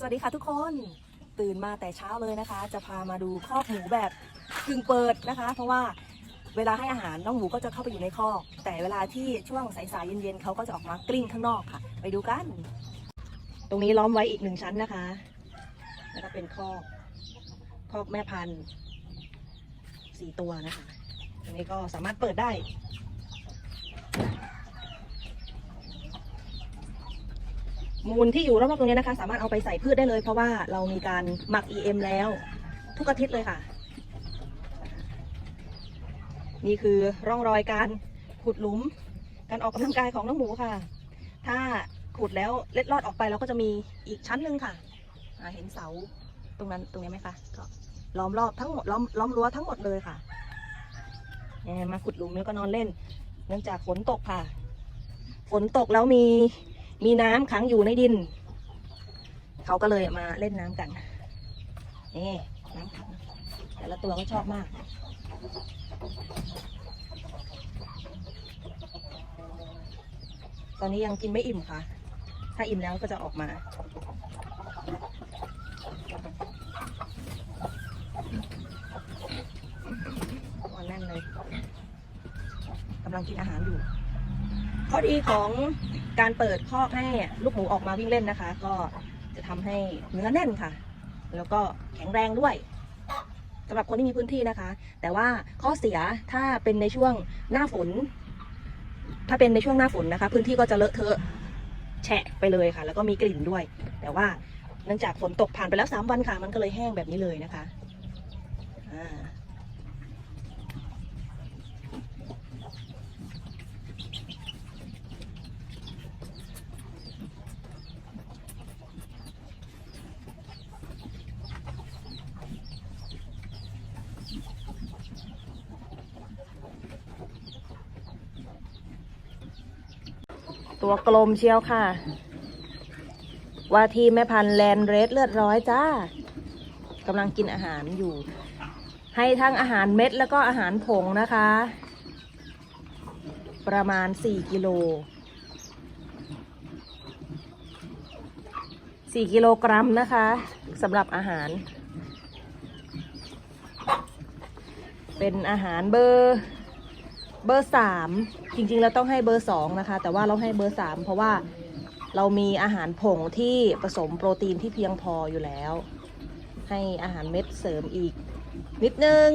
สวัสดีค่ะทุกคนตื่นมาแต่เช้าเลยนะคะ จะพามาดูคอกหมูแบบกึ่งเปิดนะคะ เพราะว่าเวลาให้อาหารน้องหมูก็จะเข้าไปอยู่ในคอก แต่เวลาที่ช่วงสายๆเย็นๆเขาก็จะออกมากลิ้งข้างนอกค่ะ ไปดูกัน ตรงนี้ล้อมไว้อีกหนึ่งชั้นนะคะแล้วก็เป็นคอกคอกแม่พันธุ์สี่ตัวนะคะตรงนี้ก็สามารถเปิดได้ มูลที่อยู่รอบๆตรงนี้นะคะ สามารถเอาไปใส่พืชได้เลย เพราะว่าเรามีการหมัก EM แล้ว ทุกอาทิตย์เลยค่ะ นี่คือร่องรอยการขุดหลุม การออกกำลังกายของน้องหมูค่ะ ถ้าขุดแล้วเล็ดลอดออกไปเราก็จะมีอีกชั้นหนึ่งค่ะเห็นเสาตรงนั้นตรงนี้ไหมคะก็ล้อมรอบทั้งหมดล้อมล้อมรั้วทั้งหมดเลยค่ะมาขุดหลุมแล้วก็นอนเล่น เนื่องจากฝนตกค่ะ ฝนตกแล้วมี มีน้ำขังอยู่ในดิน เขาก็เลยมาเล่นน้ำกัน นี่น้ำขัง แต่ละตัวก็ชอบมาก ตอนนี้ยังกินไม่อิ่มค่ะ ถ้าอิ่มแล้วก็จะออกมาวันแน่นเลยกำลังกินอาหารอยู่ ข้อดีของ การเปิดคอกให้ลูกหมูออกมาวิ่งเล่นนะคะ ก็จะทำให้เนื้อแน่นค่ะ แล้วก็แข็งแรงด้วยสำหรับคนที่มีพื้นที่นะคะ แต่ว่าข้อเสียถ้าเป็นในช่วงหน้าฝน ถ้าเป็นในช่วงหน้าฝนนะคะ พื้นที่ก็จะเลอะเทอะแฉะไปเลยค่ะ แล้วก็มีกลิ่นด้วย แต่ว่าเนื่องจากฝนตกผ่านไปแล้วสามวันค่ะ มันก็เลยแห้งแบบนี้เลยนะคะอ่า ตัวกลมเชียวค่ะ ว่าที่แม่พันธุ์แลนเรสเลือดร้อยจ้ากำลังกินอาหารอยู่ ให้ทั้งอาหารเม็ดแล้วก็อาหารผงนะคะ ประมาณ 4 กิโล 4 กิโลกรัมนะคะสำหรับอาหาร เป็นอาหารเบอร์ เบอร์สามจริงๆแล้วต้องให้เบอร์สองนะคะ แต่ว่าเราให้เบอร์สามเพราะว่าเรามีอาหารผงที่ผสมโปรตีนที่เพียงพออยู่แล้ว ให้อาหารเม็ดเสริมอีก นิดนึง